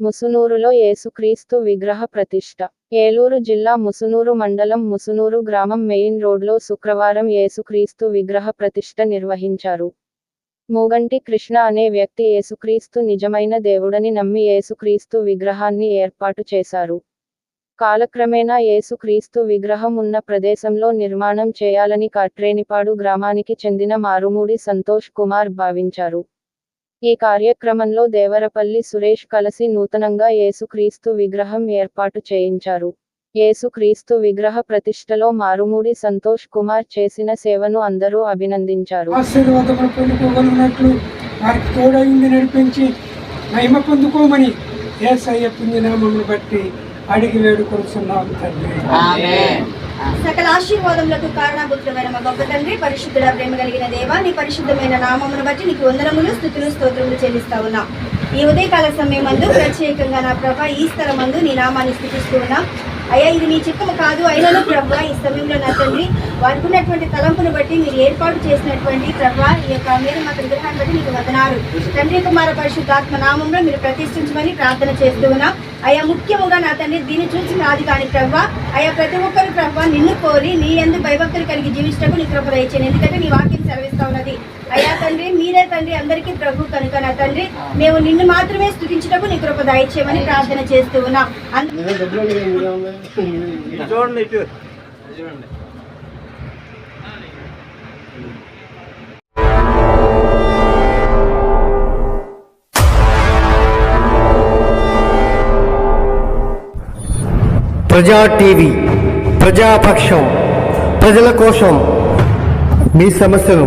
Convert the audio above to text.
ముసునూరులో యేసుక్రీస్తు విగ్రహ ప్రతిష్ట ఏలూరు జిల్లా ముసునూరు మండలం ముసునూరు గ్రామం మెయిన్ రోడ్లో శుక్రవారం యేసుక్రీస్తు విగ్రహ ప్రతిష్ట నిర్వహించారు. మూగంటి కృష్ణ అనే వ్యక్తి యేసుక్రీస్తు నిజమైన దేవుడని నమ్మి యేసుక్రీస్తు విగ్రహాన్ని ఏర్పాటు చేశారు. కాలక్రమేణా యేసుక్రీస్తు విగ్రహం ఉన్న ప్రదేశంలో నిర్మాణం చేయాలని కాట్రేనిపాడు గ్రామానికి చెందిన మారుమూడి సంతోష్ కుమార్ భావించారు. ఈ కార్యక్రమంలో దేవరపల్లి సురేష్ కలిసి నూతనంగా యేసుక్రీస్తు విగ్రహం ఏర్పాటు చేయించారు. యేసుక్రీస్తు విగ్రహ ప్రతిష్టలో మారుమూడి సంతోష్ కుమార్ చేసిన సేవను అందరూ అభినందించారు. వారికి తోడైంది నడిపించి మహిమ పొందుకోమని ఏసయ్య పుణ్యనామమును బట్టి అడిగి వేడుకొనుచున్నాం తండ్రి. సకల ఆశీర్వాదములకు కారణభూతుడమైన మా గొప్ప తండ్రి పరిశుద్ధుడ ప్రేమ కలిగిన దేవా నీ పరిశుద్ధమైన నామమును బట్టి నీకు వందనములు స్థుతులు స్తోత్రములు చెల్లిస్తా ఉన్నాం. ఈ ఉదయకాల సమయం మందు ప్రత్యేకంగా నా ప్రభ ఈ స్థలం మందు నీ నామాన్ని స్థుతిస్తూ ఉన్నాం. అయ్యా ఇది మీ చిత్తము కాదు. అయినను ప్రభ ఈ సమయంలో నా తండ్రి వారికి ఉన్నటువంటి తలంపును బట్టి మీరు ఏర్పాటు చేసినటువంటి ప్రభ ఈ యొక్క మీరు మాకు విగ్రహాన్ని బట్టి నీకు వదనాలు. తండ్రి కుమార పరిశుద్ధాత్మ నామంలో మీరు ప్రతిష్ఠించమని ప్రార్థన చేస్తూ ఉన్నాం. అయ్యా ముఖ్యముగా నా తండ్రి దీన్ని చూసి నాది కాని ప్రభ అయ్యా ప్రతి ఒక్కరు ప్రభ నిన్ను కోరి నీ ఎందు భయభక్తులు కలిగి జీవించటకు నీ కృప దయచేయండి. ఎందుకంటే నీ వాక్యం సెలవిస్తా ఉన్నది. అయ్యా తండ్రి మీరే తండ్రి అందరికీ ప్రభు కనుక నా తండ్రి. మేము నిన్ను మాత్రమే స్థుతించటకు నీ కృప దయచేయమని ప్రార్థన చేస్తూ ఉన్నాం. ప్రజా టీవీ ప్రజాపక్షం ప్రజల కోసం మీ సమస్యను